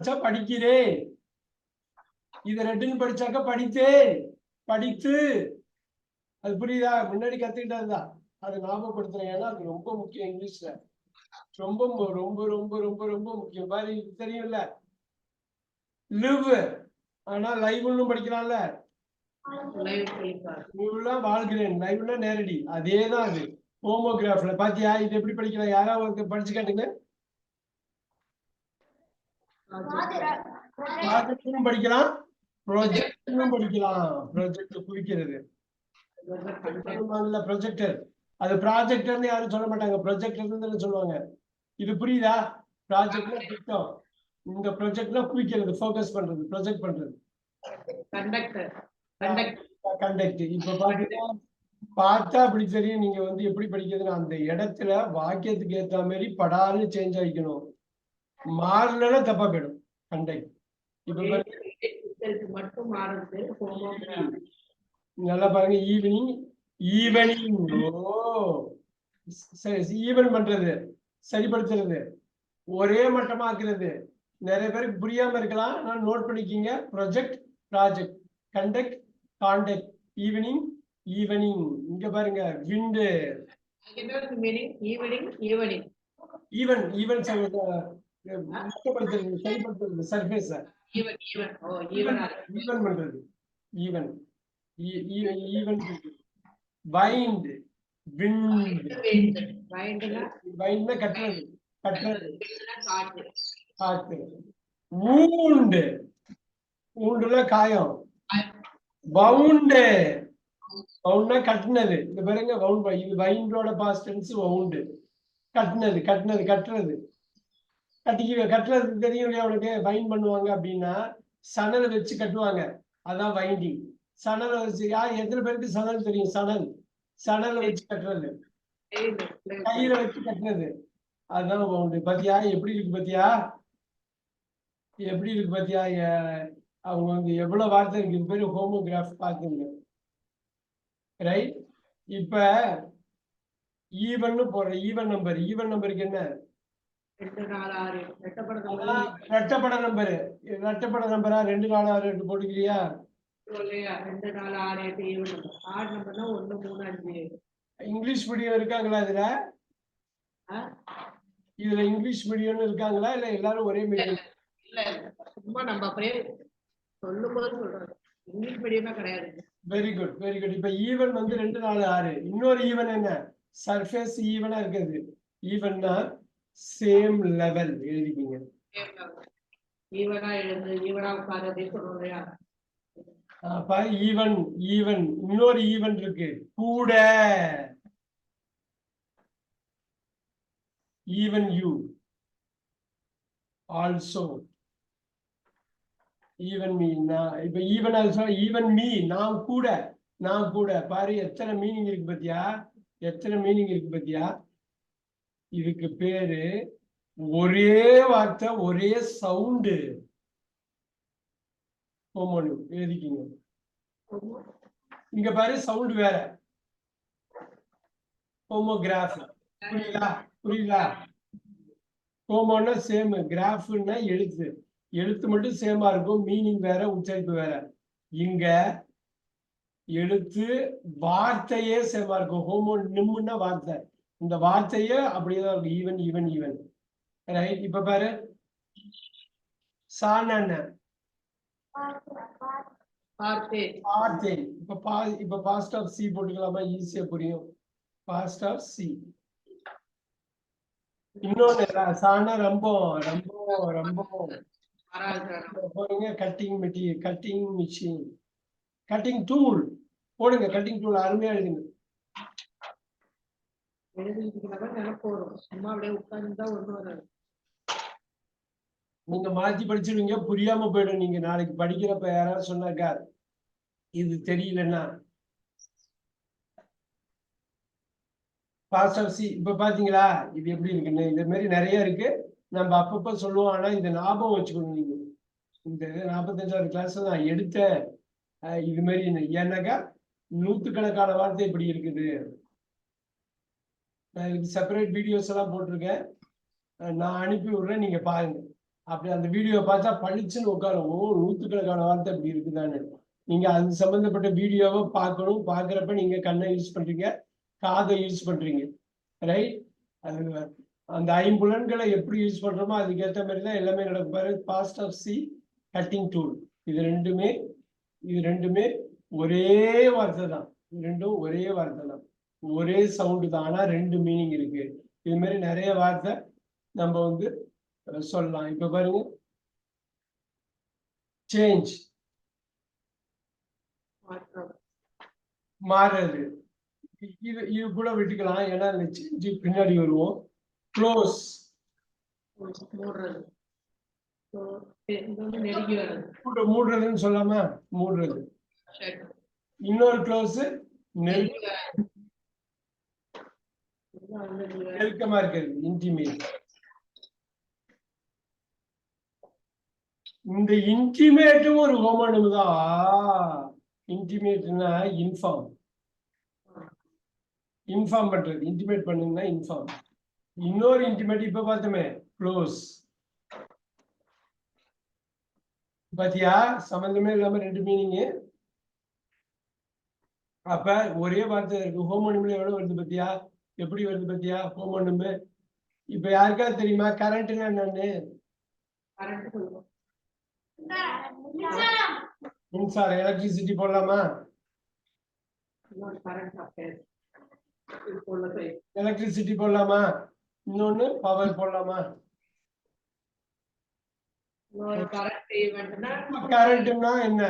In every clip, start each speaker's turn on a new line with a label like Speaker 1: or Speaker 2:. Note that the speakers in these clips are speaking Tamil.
Speaker 1: படிச்சா படிக்கிறேன். இது ரெண்டுன்னு படிச்சாக்க படித்தேன். படித்து. அது புரியுதா? முன்னாடி கத்துக்கிட்டதுதான். அதை ஞாபகப்படுத்துறேன். ஏன்னா அது ரொம்ப முக்கியம் இங்கிலீஷ்ல. ரொம்ப ரொம்ப ரொம்ப ரொம்ப ரொம்ப முக்கியம். பாரு தெரியும்ல? லிவ் ஆனா லைவ்னு படிக்கலாம்ல
Speaker 2: லைவ்
Speaker 1: வாழ்கிறேன். லைவ்னா நேரடி. அதேதான் அது. ஹோமோகிராஃப்ல பாத்தியா? இது எப்படி படிக்கலாம் யாராவது படிச்சு காட்டுங்க. ப்ராஜெக்ட்னு படிக்கலாம் ப்ரொஜெக்ட்னு படிக்கலாம். ப்ரொஜெக்ட் குறிக்கிறது. சொல்லுவாங்கல்ல ப்ரொஜெக்டர் அது ப்ராஜெக்டர்னு யாரும் சொல்ல மாட்டாங்க. ப்ரொஜெக்டர்னு சொல்லுவாங்க. இது புரியுதா? ப்ராஜெக்ட்னா திட்டம் இந்த ப்ரொஜெக்ட்னா குவிக்கிறது ஃபோக்கஸ் பண்றது ப்ரொஜெக்ட் பண்றது.
Speaker 2: கண்டக்டர் கண்டக்டர்
Speaker 1: கண்டக்ட் இப்ப பாத்தீங்கன்னா பார்த்தா அப்படி தெரியும். நீங்க வந்து எப்படி படிக்கிறதுன்னு. அந்த இடத்துல வாக்கியத்துக்கு ஏத்த மாதிரி படாருன்னு சேஞ்ச் ஆகிக்கணும் மாறலன்னா தப்பா போயிடும்
Speaker 2: ஹோமோகிராஃபி
Speaker 1: நல்லா பாருங்க ஈவினிங் ஈவனிங் ஈவன் பண்றது சரிப்படுத்துறது ஒரே மட்டமாக்குறது நிறைய பேருக்கு புரியாம இருக்கலாம் ஆனா நோட் பண்ணிக்கிங்க. Project project conduct conduct evening evening இங்க பாருங்க விண்டு ஈவன் ஈவன் சரிப்படுத்துறது சர்ஃபேஸ
Speaker 2: ஈவன் ஈவனா ஈவன்
Speaker 1: பண்றது. ஈவன் ஈவன் வைண்ட் விண்ட் வைண்ட்னா கட்டுறது. கட்டுறது. காத்து ஊண்டு. ஊண்டுல காயம். வவுண்டு வவுண்ட்னா கட்டுனது. இந்த பாருங்க வவுண்ட் இது வைண்டோட பாஸ்ட் டென்ஸ் வவுண்டு கட்டுனது கட்டுனது கட்டுறது. கட்டிக்க கட்டுறது தெரியும் இல்லையா உனக்கு? வைண்ட் பண்ணுவாங்க அப்படின்னா சணலை வச்சு கட்டுவாங்க. அதான் வைண்டிங் சணலை வச்சு யார் எத்தனை பேருக்கு சணல் தெரியும்? சணல். சணலை வச்சு கட்டுறது. கையில வச்சு கட்டுறது. அதுதான் வவுண்டு பாத்தியா? எப்படி இருக்கு பாத்தியா? எப்படி இருக்கு பாத்தியா? அவங்க வந்து எவ்வளவு வார்த்தை இருக்கு. பேரு ஹோமோகிராஃப் பாத்துங்க ரைட் இப்ப ஈவன்னு போடுற ஈவன் நம்பர் ஈவன் நம்பருக்கு என்ன? ரெட்டப்பட நம்பரு ரெட்டப்பட நம்பரா ரெண்டு நாலு ஆறு எட்டு போட்டுக்கிறியா?
Speaker 2: ரெண்டு நாலு ஆறு எட்டு நம்பர் ஆறு நம்பர்னா ஒண்ணு மூணு அஞ்சு.
Speaker 1: இங்கிலீஷ் மீடியம் இருக்காங்களா இதுல? இதுல இங்கிலீஷ் மீடியம்னு இருக்காங்களா இல்ல எல்லாரும் ஒரே மீடியம்?
Speaker 2: இல்ல இல்ல. சும்மா நம்ம அப்படியே சொல்லும் போது சொல்றோம். இங்கிலீஷ் மீடியமே கிடையாது.
Speaker 1: வெரி குட் வெரி குட் இப்ப ஈவன் வந்து ரெண்டு நாலு ஆறு இன்னொரு ஈவன் என்ன? சர்ஃபேஸ் ஈவனா இருக்குது. ஈவன்னா சேம் லெவல் எழுதிக்கிங்க. அப்ப ஈவன் ஈவன் இன்னொரு ஈவன் இருக்கு. கூட. Even you also even me நான் இப்ப ஈவன் ஆல்சோ ஈவன் மீ நான் கூட நான் கூட. பாரு எத்தனை மீனிங் இருக்கு பாத்தியா? எத்தனை மீனிங் இருக்கு பாத்தியா? இதுக்கு பேரு ஒரே வார்த்தை ஒரே சவுண்டு ஹோமோனிம் எழுதிக்கிங்க. இங்க பாரு சவுண்ட் வேற. ஹோமோகிராஃப் புரியுதா? புரியுதா? ஹோமோன்னா சேம் கிராஃப்னா எழுத்து. எழுத்து மட்டும் சேமா இருக்கும். மீனிங் வேற உச்சரிப்பு வேற. இங்க எழுத்து வார்த்தையே சேமா இருக்கும். ஹோமோ நிம்முன்னா வார்த்தை. இந்த வார்த்தையே அப்படியே தான் இருக்கும் ஈவன் ஈவன் ஈவன் ரைட் இப்ப பாரு. சான
Speaker 2: பார்த்து
Speaker 1: இப்ப பா இப்ப பாஸ்ட் ஆஃப் சி போட்டுக்கலாமா? ஈஸியா புரியும். பாஸ்ட் ஆஃப் சி இன்னொன்னு சானா ரொம்ப ரொம்ப ரொம்ப. போடுங்க cutting material cutting machine cutting tool போடுங்க கட்டிங் டூல் அருமையா எழுதுங்க.
Speaker 2: வரும். சும்மா அப்படியே ஒண்ணு வராது.
Speaker 1: நீங்க மாத்தி படிச்சிருவீங்க புரியாம போயிடும் நீங்க. நாளைக்கு படிக்கிறப்ப யாராவது சொன்னாக்கா இது தெரியலன்னா. பாஸ்ட் ஆஃப் சி இப்ப பாத்தீங்களா? இது எப்படி இருக்குன்னு இந்த மாதிரி நிறைய இருக்கு. நம்ம அப்பப்ப சொல்லுவோம். ஆனா இந்த ஞாபகம் வச்சுக்கணும் நீங்க. இந்த நாற்பத்தஞ்சாவது கிளாஸ் நான் எடுத்தேன். இது மாதிரி ஏன்னாக்கா நூத்துக்கணக்கான வார்த்தை இப்படி இருக்குது. நான் இதுக்கு செப்பரேட் வீடியோஸ் எல்லாம் போட்டிருக்கேன். நான் அனுப்பி விடுறேன் நீங்க பாருங்க. அப்படி அந்த வீடியோவை பார்த்தா பளிச்சுன்னு உட்காரும். ஓ நூத்துக்கணக்கான வார்த்தை இப்படி இருக்குதான்னு. நீங்க அது சம்பந்தப்பட்ட வீடியோவை பார்க்கணும். பார்க்குறப்ப நீங்க கண்ணை யூஸ் பண்றீங்க காதை யூஸ் பண்றீங்க. ரைட் அது அந்த ஐம்புலன்களை எப்படி யூஸ் பண்றோமோ அதுக்கேற்ற மாதிரி தான் எல்லாமே நடக்கும். பாரு past of C cutting tool இது ரெண்டுமே இது ரெண்டுமே ஒரே வார்த்தை தான். இது ரெண்டும் ஒரே வார்த்தை தான். ஒரே சவுண்டு தான். ஆனா ரெண்டு மீனிங் இருக்கு. இது மாதிரி நிறைய வார்த்தை நம்ம வந்து சொல்லலாம். இப்ப பாருங்க. சேஞ்ச் மாறுறது. இது இது கூட விட்டுக்கலாம். ஏன்னா இந்த சேஞ்ச் பின்னாடி வருவோம். க்ளோஸ் மூடுறதுன்னு சொல்லாம மூடுறது. இன்னொரு க்ளோஸ்
Speaker 2: நெருங்கி வர்றது இதுதான் வந்து நீங்க
Speaker 1: நெருக்கமா இருக்கிறது இன்டிமேட் இந்த இன்டிமேட்டும் ஒரு ஹோமனும் தான் இன்டிமேட்னா இன்ஃபார்ம் இன்ஃபார்ம் பண்றது இன்டிமேட் பண்ணுங்கன்னா இன்ஃபார்ம் இன்னொரு இன்டிமேட் இப்ப பார்த்தோமே க்ளோஸ் பாத்தியா? சம்பந்தமே இல்லாம ரெண்டு மீனிங் அப்ப ஒரே வார்த்தை இருக்கு ஹோமோனிமில் எவ்வளவு வருது பாத்தியா? எப்படி வருது பாத்தியா? ஹோமோனிம் இப்ப யாருக்காவது தெரியுமா? கரண்ட்னா என்னன்னு? மின்சாரம் எலக்ட்ரிசிட்டி போடலாமா? எலக்ட்ரிசிட்டி போடலாமா? இன்னொன்னு பவர் போடலாமா? கரண்ட்னா என்ன?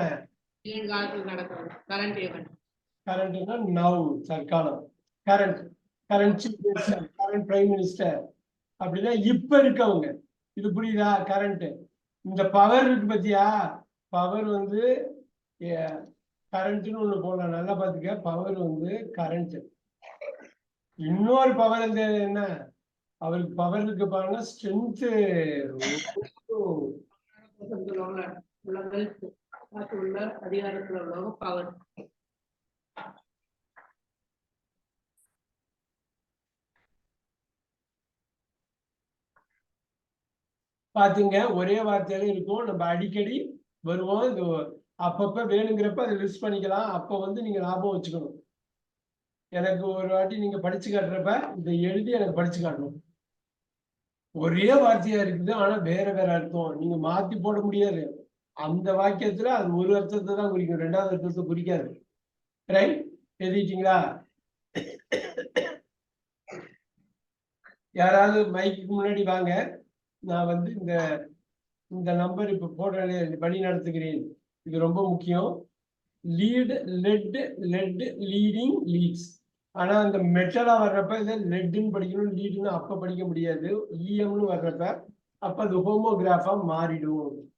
Speaker 1: கரண்ட்னா now தற்காலம். Current current chief minister current prime minister அப்படின்னா இப்ப இருக்கவங்க. இது புரியுதா? கரண்ட் இந்த பவர் இருக்கு பாத்தியா? பவர் வந்து கரண்ட்னு ஒண்ணு போடலாம். நல்லா பாத்துக்க. பவர் வந்து கரண்ட் இன்னொரு பவர் வந்து என்ன? அவருக்கு பவர் இருக்கு பாருங்க ஸ்ட்ரென்த்
Speaker 2: உள்ள அதிகாரத்துல உள்ளவங்க பவர்
Speaker 1: பாத்தீங்க ஒரே வார்த்தையில இருக்கும். நம்ம அடிக்கடி வருவோம். இது அப்பப்ப வேணுங்கிறப்ப அதை லிஸ்ட் பண்ணிக்கலாம். அப்ப வந்து நீங்க ஞாபகம் வச்சுக்கணும். எனக்கு ஒரு வாட்டி நீங்க படிச்சு காட்டுறப்ப இதை எழுதி எனக்கு படிச்சு காட்டணும். ஒரே வார்த்தையா இருக்குது ஆனா வேற வேற அர்த்தம். நீங்க மாத்தி போட முடியாது. அந்த வாக்கியத்துல அது ஒரு அர்த்தத்தை தான் குறிக்கும். ரெண்டாவது அர்த்தத்தை குறிக்காது. ரைட் எழுதிட்டீங்களா? யாராவது மைக்கு முன்னாடி வாங்க. நான் வந்து இந்த இந்த நம்பர் இப்ப போடுறேன் வழி நடத்துகிறேன். இது ரொம்ப முக்கியம். Lead lead lead leading leads ஆனா அந்த மெட்டலா வர்றப்ப இதை லெட்டுன்னு படிக்கணும் லீடுன்னு அப்ப படிக்க முடியாது. இஎம்னு வர்றப்ப அப்ப அது ஹோமோகிராஃபா மாறிடும்.